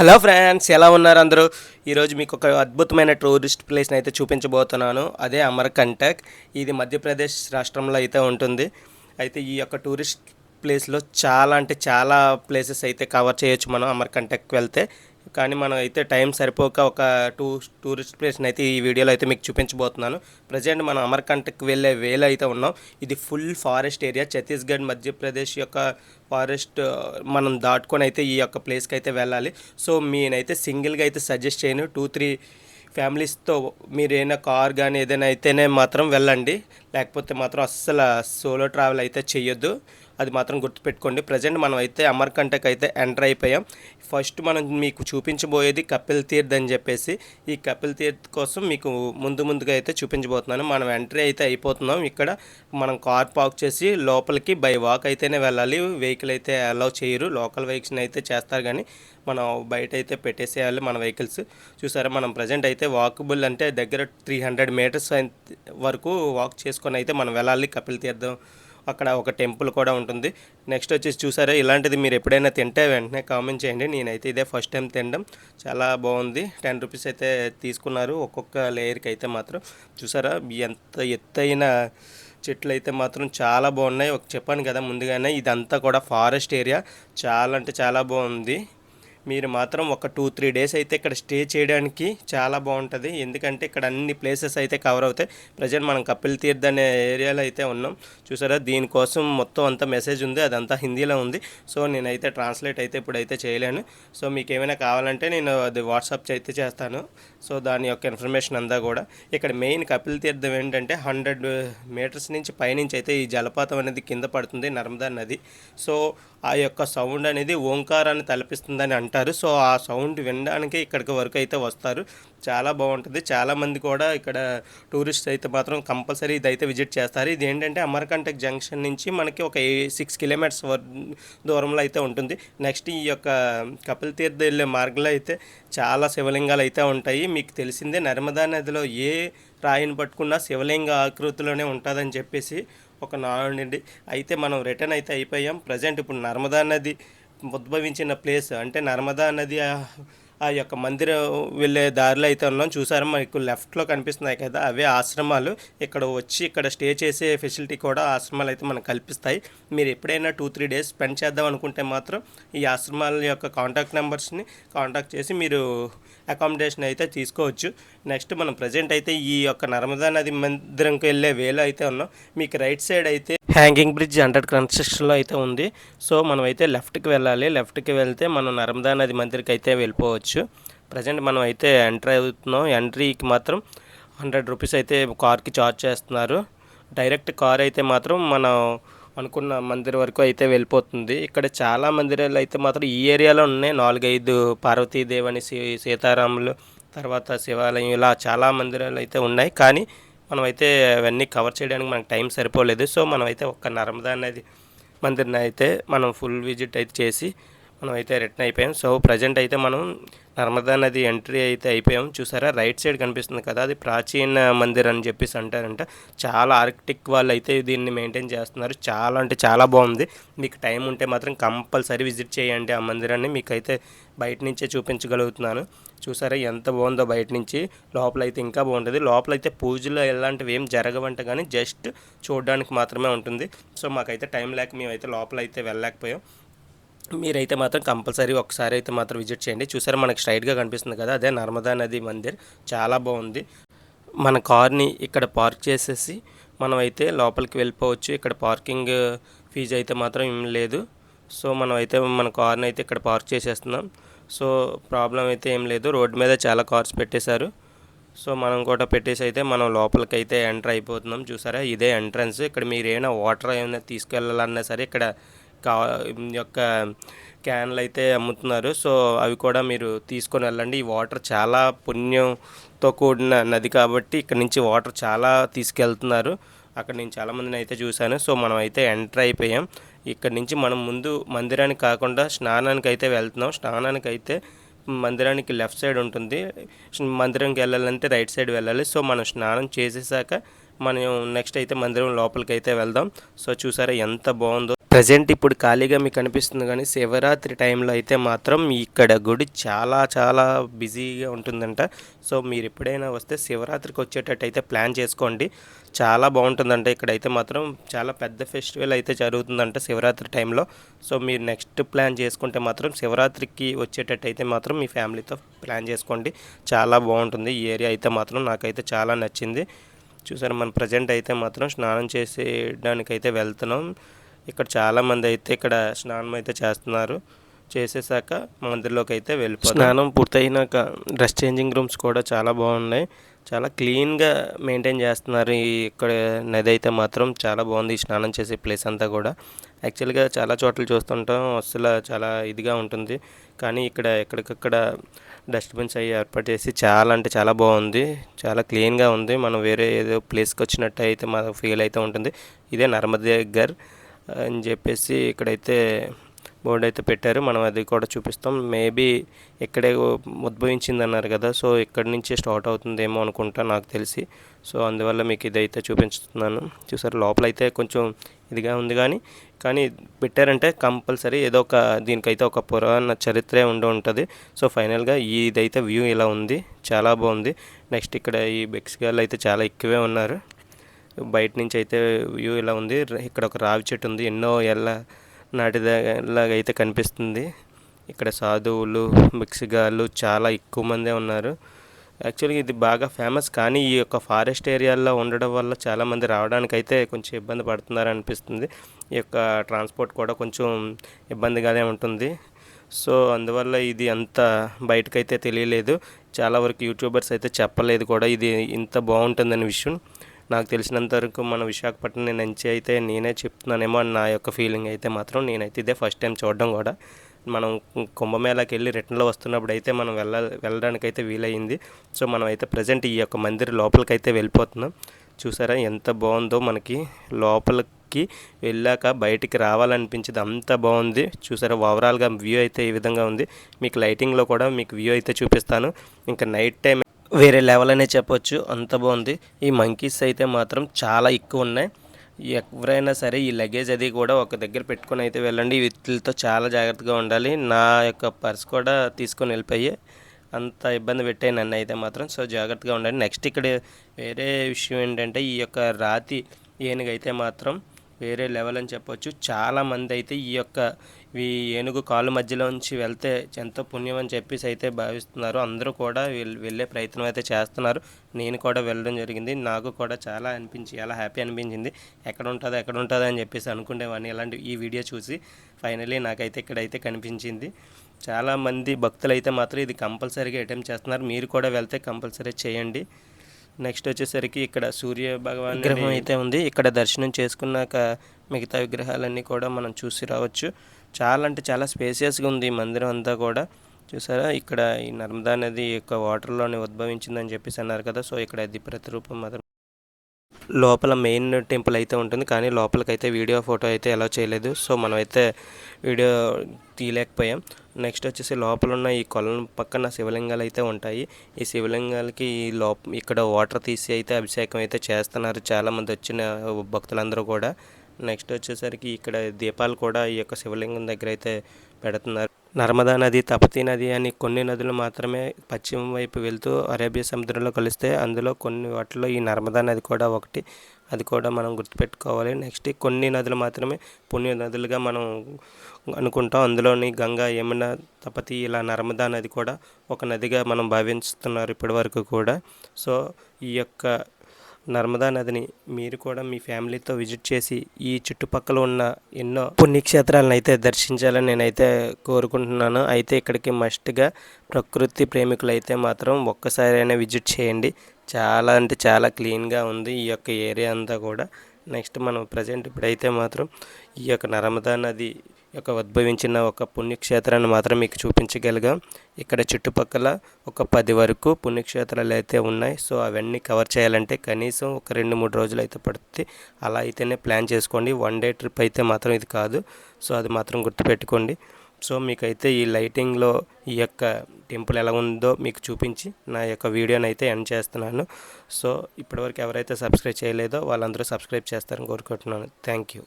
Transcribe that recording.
Hello friends ఎలా ఉన్నారు అందరూ? ఈరోజు మీకు ఒక అద్భుతమైన టూరిస్ట్ ప్లేస్ని అయితే చూపించబోతున్నాను. అదే అమర్కంటక్. ఇది మధ్యప్రదేశ్ రాష్ట్రంలో అయితే ఉంటుంది. అయితే ఈ యొక్క టూరిస్ట్ ప్లేస్లో చాలా అంటే చాలా ప్లేసెస్ అయితే కవర్ చేయొచ్చు మనం అమర్కంటక్ వెళ్తే. కానీ మనం అయితే టైం సరిపోక ఒక టూ టూరిస్ట్ ప్లేస్ని అయితే ఈ వీడియోలో అయితే మీకు చూపించబోతున్నాను. ప్రజెంట్ మనం అమర్కంటక్ వెళ్ళే వేలో అయితే ఉన్నాం. ఇది full forest area. Chhattisgarh Madhya Pradesh యొక్క ఫారెస్ట్ మనం దాటుకొని అయితే ఈ యొక్క ప్లేస్కి అయితే వెళ్ళాలి. సో నేనైతే సింగిల్గా అయితే సజెస్ట్ చేయను. టూ త్రీ ఫ్యామిలీస్తో మీరు ఏదైనా కార్ కానీ ఏదైనా అయితేనే మాత్రం వెళ్ళండి. లేకపోతే మాత్రం అస్సలు సోలో ట్రావెల్ అయితే చేయొద్దు అది మాత్రం గుర్తుపెట్టుకోండి. ప్రజెంట్ మనం అయితే అమర్కంటక్ అయితే ఎంటర్ అయిపోయాం. ఫస్ట్ మనం మీకు చూపించబోయేది కపిల్ తీర్థ్ అని చెప్పేసి. ఈ కపిల్ తీర్థ్ కోసం మీకు ముందు ముందుగా అయితే చూపించబోతున్నాను. మనం ఎంట్రీ అయితే అయిపోతున్నాం. ఇక్కడ మనం కార్ పార్క్ చేసి లోపలికి బై వాక్ అయితేనే వెళ్ళాలి. వెహికల్ అయితే అలౌ చేయరు. లోకల్ వెహికల్స్ని అయితే చేస్తారు కానీ మనం బయట అయితే పెట్టేసేయాలి మన వెహికల్స్ చూసారా మనం ప్రజెంట్ అయితే వాకబుల్ అంటే దగ్గర త్రీ హండ్రెడ్ మీటర్స్ వరకు వాక్ చేసుకొని అయితే మనం వెళ్ళాలి కపిల్ తీర్థం. అక్కడ ఒక టెంపుల్ కూడా ఉంటుంది. నెక్స్ట్ వచ్చేసి చూసారా ఇలాంటిది మీరు ఎప్పుడైనా తింటే వెంటనే కామెంట్ చేయండి. నేనైతే ఇదే ఫస్ట్ టైం తినడం. చాలా బాగుంది. టెన్ రూపీస్ అయితే తీసుకున్నారు ఒక్కొక్క లేయర్కి అయితే మాత్రం. చూసారా ఎంత ఎత్తైన చెట్లు అయితే మాత్రం చాలా బాగున్నాయి. ఒక చెప్పాను కదా ముందుగానే ఇదంతా కూడా ఫారెస్ట్ ఏరియా. చాలా అంటే చాలా బాగుంది. మీరు మాత్రం ఒక టూ త్రీ డేస్ అయితే ఇక్కడ స్టే చేయడానికి చాలా బాగుంటుంది. ఎందుకంటే ఇక్కడ అన్ని ప్లేసెస్ అయితే కవర్ అవుతాయి. ప్రజెంట్ మనం కపిల్ తీర్థ్ అనే ఏరియాలో అయితే ఉన్నాం. చూసారా? దీనికోసం మొత్తం అంతా మెసేజ్ ఉంది. అదంతా హిందీలో ఉంది. సో నేనైతే ట్రాన్స్లేట్ అయితే ఇప్పుడైతే చేయలేను. సో మీకు ఏమైనా కావాలంటే నేను అది వాట్సాప్ అయితే చేస్తాను. సో దాని యొక్క ఇన్ఫర్మేషన్ అంతా కూడా. ఇక్కడ మెయిన్ కపిల్ తీర్థం ఏంటంటే హండ్రెడ్ మీటర్స్ నుంచి పైనుంచి అయితే ఈ జలపాతం అనేది కింద పడుతుంది. నర్మదా నది. సో ఆ యొక్క సౌండ్ అనేది ఓంకారాన్ని తలపిస్తుందని అంటారు. సో ఆ సౌండ్ వినడానికి ఇక్కడికి వరకు అయితే వస్తారు. చాలా బాగుంటుంది. చాలామంది కూడా ఇక్కడ టూరిస్ట్ అయితే మాత్రం కంపల్సరీ ఇదైతే విజిట్ చేస్తారు. ఇది ఏంటంటే అమర్కంటక్ జంక్షన్ నుంచి మనకి ఒక సిక్స్ కిలోమీటర్స్ దూరంలో అయితే ఉంటుంది. నెక్స్ట్ ఈ యొక్క కపిల్ తీర్థ వెళ్ళే మార్గంలో అయితే చాలా శివలింగాలు అయితే ఉంటాయి. మీకు తెలిసిందే నర్మదా నదిలో ఏ రాయిని పట్టుకున్నా శివలింగ ఆకృతిలోనే ఉంటుందని చెప్పేసి ఒక నుండి అయితే మనం రిటర్న్ అయితే అయిపోయాం. ప్రజెంట్ ఇప్పుడు నర్మదా నది ఉద్భవించిన ప్లేస్ అంటే నర్మదా నది ఆ- యొక్క మందిరం వెళ్ళే దారిలో అయితే ఉన్నాం. చూసారా? మనకు లెఫ్ట్లో కనిపిస్తున్నాయి కదా అవే ఆశ్రమాలు. ఇక్కడ వచ్చి ఇక్కడ స్టే చేసే ఫెసిలిటీ కూడా ఆశ్రమాలు అయితే మనకు కల్పిస్తాయి. మీరు ఎప్పుడైనా టూ త్రీ డేస్ స్పెండ్ చేద్దాం అనుకుంటే మాత్రం ఈ ఆశ్రమాల యొక్క కాంటాక్ట్ నెంబర్స్ని కాంటాక్ట్ చేసి మీరు అకామిడేషన్ అయితే తీసుకోవచ్చు. నెక్స్ట్ మనం ప్రజెంట్ అయితే ఈ యొక్క నర్మదా నది మందిరంకి వెళ్ళే వేలో అయితే ఉన్నాం. మీకు రైట్ సైడ్ అయితే హ్యాంగింగ్ బ్రిడ్జ్ అండర్ కన్స్ట్రక్షన్లో అయితే ఉంది. సో మనం అయితే లెఫ్ట్కి వెళ్ళాలి. లెఫ్ట్కి వెళ్తే మనం నర్మదా నది మందిరికి అయితే వెళ్ళిపోవచ్చు. ప్రజెంట్ మనం అయితే ఎంట్రీ అవుతున్నాం. ఎంట్రీకి మాత్రం హండ్రెడ్ రూపీస్ అయితే కార్కి చార్జ్ చేస్తున్నారు. డైరెక్ట్ కార్ అయితే మాత్రం మనం అనుకున్న మందిర్ వరకు అయితే వెళ్ళిపోతుంది. ఇక్కడ చాలా మందిరాలు అయితే మాత్రం ఈ ఏరియాలో ఉన్నాయి. నాలుగైదు పార్వతీదేవని సీ సీతారాములు తర్వాత శివాలయం ఇలా చాలా మందిరాలు అయితే ఉన్నాయి. కానీ మనమైతే అవన్నీ కవర్ చేయడానికి మనకు టైం సరిపోలేదు. సో మనమైతే ఒక్క నర్మదా నది మందిర్ని అయితే మనం ఫుల్ విజిట్ అయితే చేసి మనం అయితే రిటర్న్ అయిపోయాం. సో ప్రజెంట్ అయితే మనం నర్మదా నది ఎంట్రీ అయితే అయిపోయాం. చూసారా? రైట్ సైడ్ కనిపిస్తుంది కదా? అది ప్రాచీన మందిర్ అని చెప్పేసి అంటారంట. చాలా ఆర్కిటెక్ వాళ్ళు అయితే దీన్ని మెయింటైన్ చేస్తున్నారు. చాలా అంటే చాలా బాగుంది. మీకు టైం ఉంటే మాత్రం కంపల్సరీ విజిట్ చేయండి ఆ మందిరాన్ని. మీకు అయితే బయట నుంచే చూపించగలుగుతున్నాను. చూసారా? ఎంత బాగుందో బయట నుంచి. లోపల అయితే ఇంకా బాగుంటుంది. లోపల అయితే పూజలు ఎలాంటివి ఏం జరగవంట కానీ జస్ట్ చూడడానికి మాత్రమే ఉంటుంది. సో మాకైతే టైం లేక మేమైతే లోపల అయితే వెళ్ళలేకపోయాం. మీరైతే మాత్రం కంపల్సరీ ఒకసారి అయితే మాత్రం విజిట్ చేయండి. చూసారా మనకి స్ట్రైట్గా కనిపిస్తుంది కదా? అదే నర్మదా నది మందిర్. చాలా బాగుంది. మన కార్ని ఇక్కడ పార్క్ చేసేసి మనం అయితే లోపలికి వెళ్ళిపోవచ్చు. ఇక్కడ పార్కింగ్ ఫీజు అయితే మాత్రం ఏం లేదు. సో మనం అయితే మన కార్ని అయితే ఇక్కడ పార్క్ చేసేస్తున్నాం. సో ప్రాబ్లం అయితే ఏం లేదు. రోడ్డు మీద చాలా కార్స్ పెట్టేశారు. సో మనం కూడా పెట్టేసి అయితే మనం లోపలికి అయితే ఎంటర్ అయిపోతున్నాం. చూసారా? ఇదే ఎంట్రన్స్. ఇక్కడ మీరు ఏమైనా వాటర్ ఏమైనా తీసుకెళ్ళాలన్నా సరే ఇక్కడ కా యొక్క క్యాన్లు అయితే అమ్ముతున్నారు. సో అవి కూడా మీరు తీసుకొని వెళ్ళండి. ఈ వాటర్ చాలా పుణ్యంతో కూడిన నది కాబట్టి ఇక్కడ నుంచి వాటర్ చాలా తీసుకెళ్తున్నారు. అక్కడ నేను చాలామందిని అయితే చూశాను. సో మనం అయితే ఎంటర్ అయిపోయాం. ఇక్కడ నుంచి మనం ముందు మందిరానికి కాకుండా స్నానానికి అయితే వెళ్తున్నాం. స్నానానికి అయితే మందిరానికి లెఫ్ట్ సైడ్ ఉంటుంది. మందిరానికి వెళ్ళాలంటే రైట్ సైడ్ వెళ్ళాలి. సో మనం స్నానం చేసేసాక మనం నెక్స్ట్ అయితే మందిరం లోపలికి అయితే వెళ్దాం. సో చూసారా ఎంత బాగుందో. ప్రజెంట్ ఇప్పుడు ఖాళీగా మీకు అనిపిస్తుంది కానీ శివరాత్రి టైంలో అయితే మాత్రం ఇక్కడ గుడి చాలా చాలా బిజీగా ఉంటుందంట. సో మీరు ఎప్పుడైనా వస్తే శివరాత్రికి వచ్చేటట్టు అయితే ప్లాన్ చేసుకోండి. చాలా బాగుంటుందంట. ఇక్కడైతే మాత్రం చాలా పెద్ద ఫెస్టివల్ అయితే జరుగుతుందంట శివరాత్రి టైంలో. సో మీరు నెక్స్ట్ ప్లాన్ చేసుకుంటే మాత్రం శివరాత్రికి వచ్చేటట్టు అయితే మాత్రం మీ ఫ్యామిలీతో ప్లాన్ చేసుకోండి. చాలా బాగుంటుంది. ఈ ఏరియా అయితే మాత్రం నాకైతే చాలా నచ్చింది. చూసారు మన ప్రజెంట్ అయితే మాత్రం స్నానం చేసేయడానికైతే వెళ్తున్నాం. ఇక్కడ చాలామంది అయితే ఇక్కడ స్నానం అయితే చేస్తున్నారు. చేసేసాక మందిర్లోకి అయితే వెళ్ళిపోతాం స్నానం పూర్తయినాక డ్రెస్ చేంజింగ్ రూమ్స్ కూడా చాలా బాగున్నాయి. చాలా క్లీన్గా మెయింటైన్ చేస్తున్నారు. ఈ ఇక్కడ నది అయితే మాత్రం చాలా బాగుంది. ఈ స్నానం చేసే ప్లేస్ అంతా కూడా. యాక్చువల్గా చాలా చోట్ల చూస్తుంటాం. అసలు చాలా ఇదిగా ఉంటుంది. కానీ ఇక్కడ ఎక్కడికక్కడ డస్ట్బిన్స్ అవి ఏర్పాటు చేసి చాలా అంటే చాలా బాగుంది. చాలా క్లీన్గా ఉంది. మనం వేరే ఏదో ప్లేస్కి వచ్చినట్టు అయితే మనకు ఫీల్ అయితే ఉంటుంది. ఇదే నర్మదే దగ్గర. అని చెప్పేసి ఇక్కడైతే బోర్డు అయితే పెట్టారు. మనం అది కూడా చూపిస్తాం. మేబీ ఇక్కడే ఉద్భవించింది అన్నారు కదా సో ఇక్కడి నుంచి స్టార్ట్ అవుతుందేమో అనుకుంటా నాకు తెలిసి. సో అందువల్ల మీకు ఇదైతే చూపించుతున్నాను. చూసారు లోపల అయితే కొంచెం ఇదిగా ఉంది కానీ కానీ పెట్టారంటే కంపల్సరీ ఏదో ఒక దీనికైతే ఒక పురాణ చరిత్రే ఉండి ఉంటుంది. సో ఫైనల్గా ఇదైతే వ్యూ ఇలా ఉంది. చాలా బాగుంది. నెక్స్ట్ ఇక్కడ ఈ బెక్స్ బెక్స్గాళ్ళు అయితే చాలా ఎక్కువే ఉన్నారు. బయట నుంచి అయితే వ్యూ ఇలా ఉంది. ఇక్కడ ఒక రావి చెట్టు ఉంది. ఎన్నో ఎల్ల నాటిలాగా అయితే కనిపిస్తుంది. ఇక్కడ సాధువులు మిక్సిగాళ్ళు చాలా ఎక్కువ మందే ఉన్నారు. యాక్చువల్గా ఇది బాగా ఫేమస్. కానీ ఈ యొక్క ఫారెస్ట్ ఏరియాల్లో ఉండడం వల్ల చాలామంది రావడానికి అయితే కొంచెం ఇబ్బంది పడుతున్నారు అనిపిస్తుంది. ఈ యొక్క ట్రాన్స్పోర్ట్ కూడా కొంచెం ఇబ్బందిగానే ఉంటుంది. సో అందువల్ల ఇది అంత బయటకైతే తెలియలేదు. చాలా వరకు యూట్యూబర్స్ అయితే చెప్పలేదు కూడా ఇది ఇంత బాగుంటుందనే విషయం. నాకు తెలిసినంత వరకు మన విశాఖపట్నం నుంచి అయితే నేనే చెప్తున్నానేమో అని నా యొక్క ఫీలింగ్ అయితే మాత్రం నేనైతే ఇదే ఫస్ట్ టైం చూడడం కూడా. మనం కుంభమేళాకి వెళ్ళి రిటర్న్లో వస్తున్నప్పుడు అయితే మనం వెళ్ళ వెళ్ళడానికి అయితే వీలయ్యింది. సో మనం అయితే ప్రజెంట్ ఈ యొక్క మందిర్ లోపలికి అయితే వెళ్ళిపోతున్నాం. చూసారా ఎంత బాగుందో మనకి. లోపలికి వెళ్ళాక బయటికి రావాలనిపించింది. అంత బాగుంది. చూసారా ఓవరాల్గా వ్యూ అయితే ఈ విధంగా ఉంది. మీకు లైటింగ్లో కూడా మీకు వ్యూ అయితే చూపిస్తాను. ఇంకా నైట్ టైం వేరే లెవెల్ అనే చెప్పొచ్చు. అంత బాగుంది. ఈ మంకీస్ అయితే మాత్రం చాలా ఎక్కువ ఉన్నాయి. ఎవరైనా సరే ఈ లగేజ్ అది కూడా ఒక దగ్గర పెట్టుకొని అయితే వెళ్ళండి. వీటితో చాలా జాగ్రత్తగా ఉండాలి. నా యొక్క పర్స్ కూడా తీసుకొని వెళ్ళిపోయి అంత ఇబ్బంది పెట్టాయి నన్ను అయితే మాత్రం. సో జాగ్రత్తగా ఉండండి. నెక్స్ట్ ఇక్కడ వేరే విషయం ఏంటంటే ఈ యొక్క రాతి ఏనుగైతే మాత్రం వేరే లెవెల్ అని చెప్పొచ్చు. చాలామంది అయితే ఈ యొక్క ఈ ఏనుగు కాలు మధ్యలోంచి వెళ్తే ఎంతో పుణ్యం అని చెప్పేసి అయితే భావిస్తున్నారు. అందరూ కూడా వెళ్ళే ప్రయత్నం అయితే చేస్తున్నారు. నేను కూడా వెళ్ళడం జరిగింది. నాకు కూడా చాలా అనిపించి చాలా హ్యాపీ అనిపించింది. ఎక్కడ ఉంటుందో ఎక్కడ ఉంటుందో అని చెప్పేసి అనుకునేవాడిని. ఇలాంటి ఈ వీడియో చూసి ఫైనలీ నాకైతే ఇక్కడైతే కనిపించింది. చాలామంది భక్తులు అయితే మాత్రం ఇది కంపల్సరీగా అటెంప్ట్ చేస్తున్నారు. మీరు కూడా వెళ్తే కంపల్సరీ చేయండి. నెక్స్ట్ వచ్చేసరికి ఇక్కడ సూర్య భగవాన్ విగ్రహం అయితే ఉంది. ఇక్కడ దర్శనం చేసుకున్నాక మిగతా విగ్రహాలన్నీ కూడా మనం చూసి రావచ్చు. చాలా అంటే చాలా స్పేసియస్గా ఉంది ఈ మందిరం అంతా కూడా. చూసారా? ఇక్కడ ఈ నర్మదా నది యొక్క వాటర్లోనే ఉద్భవించిందని చెప్పేసి అన్నారు కదా. సో ఇక్కడ అది ప్రతిరూపం మాత్రం లోపల మెయిన్ టెంపుల్ అయితే ఉంటుంది. కానీ లోపలికైతే వీడియో ఫోటో అయితే ఎలా చేయలేదు. సో మనమైతే వీడియో తీయలేకపోయాం. నెక్స్ట్ వచ్చేసి లోపల ఉన్న ఈ కొలను పక్కన శివలింగాలు అయితే ఉంటాయి. ఈ శివలింగాలకి ఈ లోప ఇక్కడ వాటర్ తీసి అయితే అభిషేకం అయితే చేస్తున్నారు. చాలామంది వచ్చిన భక్తులందరూ కూడా. నెక్స్ట్ వచ్చేసరికి ఇక్కడ దీపాలు కూడా ఈ యొక్క శివలింగం దగ్గర అయితే పెడుతున్నారు. నర్మదా నది తపతీ నది అని కొన్ని నదులు మాత్రమే పశ్చిమ వైపు వెళ్తూ అరేబియా సముద్రంలో కలిస్తే అందులో కొన్ని వాటిలో ఈ నర్మదా నది కూడా ఒకటి. అది కూడా మనం గుర్తుపెట్టుకోవాలి. నెక్స్ట్ కొన్ని నదులు మాత్రమే పుణ్య నదులుగా మనం అనుకుంటాం. అందులోని గంగా యమున తపతి ఇలా నర్మదా నది కూడా ఒక నదిగా మనం భావిస్తున్నారు ఇప్పటి వరకు కూడా. సో ఈ యొక్క నర్మదా నదిని మీరు కూడా మీ ఫ్యామిలీతో విజిట్ చేసి ఈ చుట్టుపక్కల ఉన్న ఎన్నో పుణ్యక్షేత్రాలను అయితే దర్శించాలని నేనైతే కోరుకుంటున్నాను. అయితే ఇక్కడికి మస్ట్గా ప్రకృతి ప్రేమికులు అయితే మాత్రం ఒక్కసారైనా విజిట్ చేయండి. చాలా అంటే చాలా క్లీన్గా ఉంది ఈ యొక్క ఏరియా అంతా కూడా. నెక్స్ట్ మనం ప్రజెంట్ ఇప్పుడైతే మాత్రం ఈ యొక్క నర్మదా నది యొక్క ఉద్భవించిన ఒక పుణ్యక్షేత్రాన్ని మాత్రం మీకు చూపించగలిగాం. ఇక్కడ చుట్టుపక్కల ఒక పది వరకు పుణ్యక్షేత్రాలు అయితే ఉన్నాయి. సో అవన్నీ కవర్ చేయాలంటే కనీసం ఒక రెండు మూడు రోజులు అయితే పడుతుంది. అలా అయితేనే ప్లాన్ చేసుకోండి. వన్ డే ట్రిప్ అయితే మాత్రం ఇది కాదు. సో అది మాత్రం గుర్తుపెట్టుకోండి. సో మీకైతే ఈ లైటింగ్లో ఈ యొక్క టెంపుల్ ఎలా ఉందో మీకు చూపించి నా యొక్క వీడియోని అయితే ఎండ్ చేస్తున్నాను. సో ఇప్పటివరకు ఎవరైతే సబ్స్క్రైబ్ చేయలేదో వాళ్ళందరూ సబ్స్క్రైబ్ చేస్తారని కోరుకుంటున్నాను. Thank you.